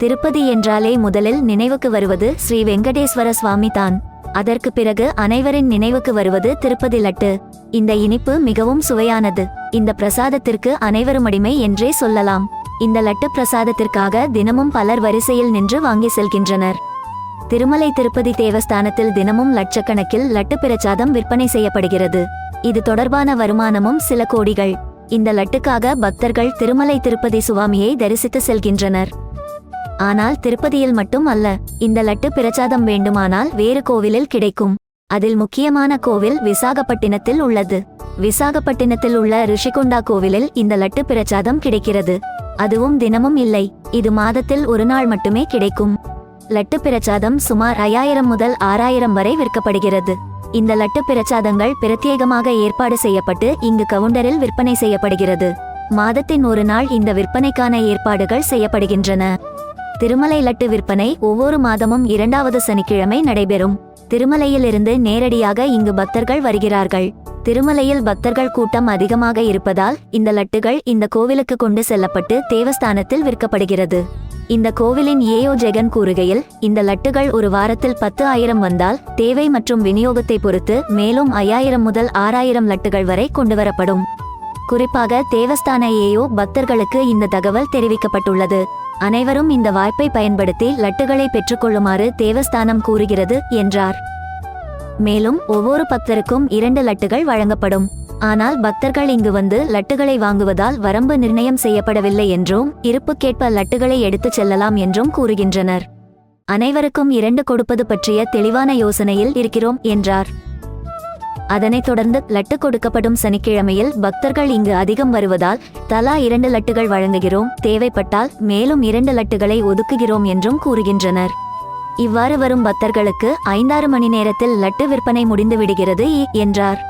திருப்பதி என்றாலே முதலில் நினைவுக்கு வருவது ஸ்ரீ வெங்கடேஸ்வர சுவாமி தான். அதற்கு பிறகு அனைவரின் நினைவுக்கு வருவது திருப்பதி லட்டு. இந்த இனிப்பு மிகவும் சுவையானது. இந்த பிரசாதத்திற்கு அனைவரும் அடிமை என்றே சொல்லலாம். இந்த லட்டு பிரசாதத்திற்காக தினமும் பலர் வரிசையில் நின்று வாங்கி செல்கின்றனர். திருமலை திருப்பதி தேவஸ்தானத்தில் தினமும் லட்சக்கணக்கில் லட்டு பிரசாதம் விற்பனை செய்யப்படுகிறது. இது தொடர்பான வருமானமும் சில கோடிகள். இந்த லட்டுக்காக பக்தர்கள் திருமலை திருப்பதி சுவாமியை தரிசித்து செல்கின்றனர். ஆனால் திருப்பதியில் மட்டும் அல்ல இந்த லட்டு பிரசாதம் வேண்டுமானால் வேறு கோவிலில் கிடைக்கும். அதில் முக்கியமான கோவில் விசாகப்பட்டினத்தில் உள்ளது. விசாகப்பட்டினத்தில் உள்ள ரிஷிகொண்டா கோவிலில் இந்த லட்டு பிரசாதம் கிடைக்கிறது. அதுவும் தினமும் இல்லை இது மாதத்தில் ஒரு நாள் மட்டுமே கிடைக்கும். லட்டு பிரசாதம் சுமார் ஐயாயிரம் முதல் ஆறாயிரம் வரை விற்கப்படுகிறது. இந்த லட்டு பிரசாதங்கள் பிரத்யேகமாக ஏற்பாடு செய்யப்பட்டு இங்கு கவுண்டரில் விற்பனை செய்யப்படுகிறது. மாதத்தின் ஒரு நாள் இந்த விற்பனைக்கான ஏற்பாடுகள் செய்யப்படுகின்றன. திருமலை லட்டு விற்பனை ஒவ்வொரு மாதமும் இரண்டாவது சனிக்கிழமை நடைபெறும். திருமலையிலிருந்து நேரடியாக இங்கு பக்தர்கள் வருகிறார்கள். திருமலையில் பக்தர்கள் கூட்டம் அதிகமாக இருப்பதால் இந்த லட்டுகள் இந்த கோவிலுக்கு கொண்டு செல்லப்பட்டு தேவஸ்தானத்தில் விற்கப்படுகிறது. இந்த கோவிலின் ஏயோ ஜெகன் கூறுகையில் இந்த லட்டுகள் ஒரு வாரத்தில் பத்து ஆயிரம் வந்தால் தேவை மற்றும் விநியோகத்தை பொறுத்து மேலும் ஐயாயிரம் முதல் ஆறாயிரம் லட்டுகள் வரை கொண்டுவரப்படும். குறிப்பாக தேவஸ்தான ஏயோ பக்தர்களுக்கு இந்த தகவல் தெரிவிக்கப்பட்டுள்ளது. அனைவரும் இந்த வாய்ப்பை பயன்படுத்தி லட்டுகளை பெற்றுக்கொள்ளுமாறு தேவஸ்தானம் கூறுகிறது என்றார். மேலும் ஒவ்வொரு பக்தருக்கும் இரண்டு லட்டுகள் வழங்கப்படும். ஆனால் பக்தர்கள் இங்கு வந்து லட்டுகளை வாங்குவதால் வரம்பு நிர்ணயம் செய்யப்படவில்லை என்றும் இருப்புக்கேற்ப லட்டுகளை எடுத்துச் செல்லலாம் என்றும் கூறுகின்றனர். அனைவருக்கும் இரண்டு கொடுப்பது பற்றிய தெளிவான யோசனையில் இருக்கிறோம் என்றார். அதனைத் தொடர்ந்து லட்டு கொடுக்கப்படும் சனிக்கிழமையில் பக்தர்கள் இங்கு அதிகம் வருவதால் தலா இரண்டு லட்டுகள் வழங்குகிறோம். தேவைப்பட்டால் மேலும் இரண்டு லட்டுகளை ஒதுக்குகிறோம் என்றும் கூறுகின்றனர். இவ்வாறு வரும் பக்தர்களுக்கு ஐந்தாறு மணி நேரத்தில் லட்டு விற்பனை முடிந்து விடுகிறது என்றார்.